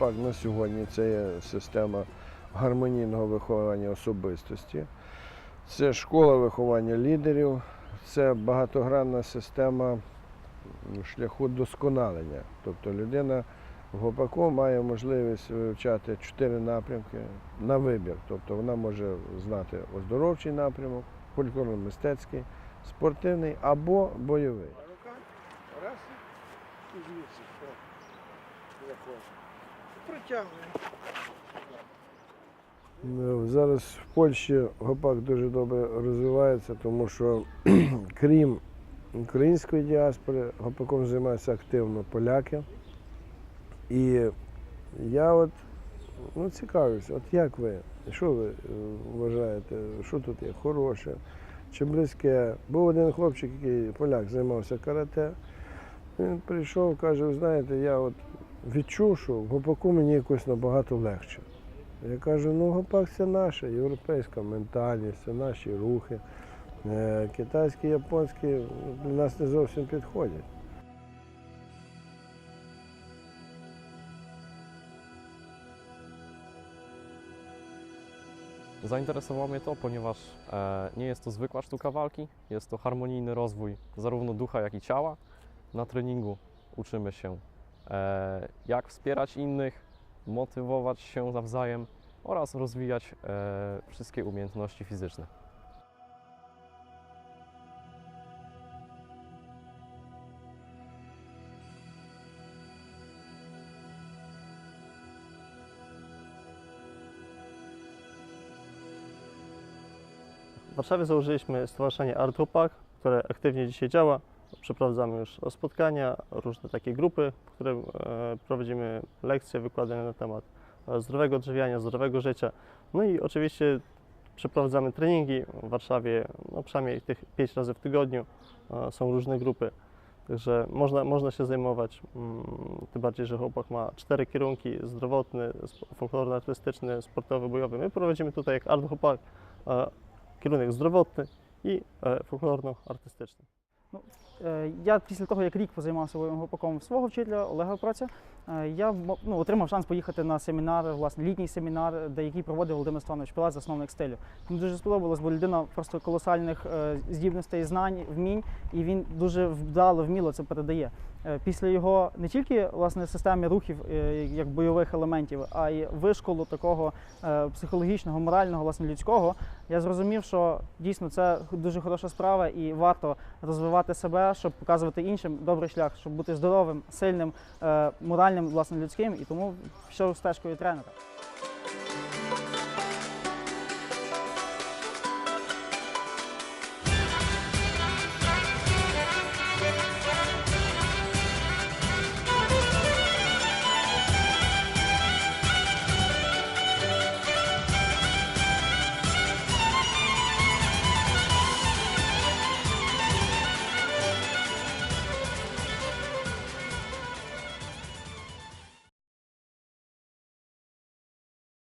на сьогодні це є система гармонійного виховання особистості, це школа виховання лідерів, це багатогранна система шляху досконалення. Тобто людина в ГОПАКу має можливість вивчати чотири напрямки на вибір. Тобто вона може знати оздоровчий напрямок, фольклорно-мистецький, спортивний або бойовий. Раз і звідси. Протягуємо. Ну, Зараз в Польщі гопак дуже добре розвивається, тому що крім української діаспори, гопаком займаються активно поляки. І я от ну, цікавлюся, от як ви, що ви е, вважаєте, що тут є хороше, чи близьке? Був один хлопчик, який поляк займався карате. Він прийшов, каже, знаєте, я от відчув, що в гопаку мені якось набагато легше. Я кажу, ну гопак це наша європейська ментальність, це наші рухи. Е, Китайські, японські для нас не зовсім підходять. Zainteresowało mnie to, ponieważ nie jest to zwykła sztuka walki, jest to harmonijny rozwój zarówno ducha, jak i ciała. Na treningu uczymy się, jak wspierać innych, motywować się nawzajem oraz rozwijać e, wszystkie umiejętności fizyczne. W Warszawie założyliśmy Stowarzyszenie Art Chłopak, które aktywnie dzisiaj działa przeprowadzamy już spotkania, różne takie grupy, w których e, prowadzimy lekcje, wykłady na temat e, zdrowego drzewiania, zdrowego życia. No i oczywiście przeprowadzamy treningi w Warszawie, no przynajmniej tych 5 razy w tygodniu. E, są różne grupy, także można, można się zajmować. Mm, tym bardziej, że chłopak ma cztery kierunki: zdrowotny, folklorno-artystyczny, sportowy, bojowy. My prowadzimy tutaj jak Art Chłopak kierunek zdrowotny i folklorno-artystyczny. No. Е, Я після того, як рік позаймався бойовим свого вчителя Олега Праця, я ну, отримав шанс поїхати на семінар, власне, літній семінар, де який проводив Володимир Степанович Пилат, засновник стилю. Мені дуже сподобалось, бо людина просто колосальних е, здібностей, знань, вмінь, і він дуже вдало, вміло це передає. Е, Після його не тільки власне системи рухів е, як бойових елементів, а й вишколу такого е, психологічного, морального, власне, людського, я зрозумів, що дійсно це дуже хороша справа і варто розвивати себе, щоб показувати іншим добрий шлях, щоб бути здоровим, сильним, е, моральним, власне, людським, і тому пішов стежкою тренера.